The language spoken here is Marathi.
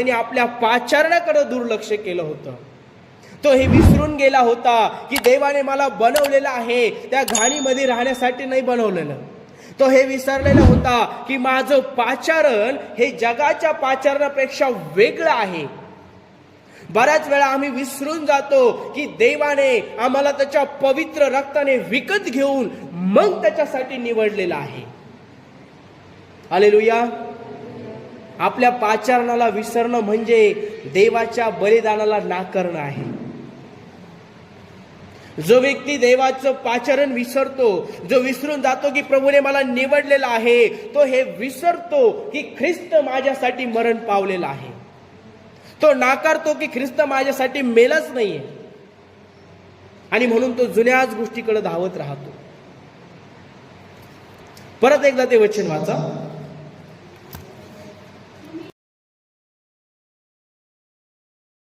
त्यांनी आपल्या पाचारणाकडे दुर्लक्ष केलं होतं. तो हे विसरून गेला होता की देवाने मला बनवलेलं आहे त्या घाणीमध्ये राहण्यासाठी नाही बनवलेलं. तो हे विसरलेला होता की माझं पाचारण हे जगाच्या पाचारणापेक्षा वेगळं आहे. बऱ्याच वेळा आम्ही विसरून जातो की देवाने आम्हाला त्याच्या पवित्र रक्ताने विकत घेऊन मग त्याच्यासाठी निवडलेलं आहे. हालेलुया. आपल्या पाचारणाला विसरणं म्हणजे देवाच्या बलिदानाला नाकारणं आहे. जो व्यक्ती देवाचं पाचारण विसरतो जो विसरून जातो की प्रभूने मला निवडलेला आहे तो हे विसरतो की ख्रिस्त माझ्यासाठी मरण पावलेला आहे. तो नाकारतो की ख्रिस्त माझ्यासाठी मेलाच नाहीये. आणि म्हणून तो जुन्याच गोष्टीकडे धावत राहतो. परत एकदा ते वचन वाचा.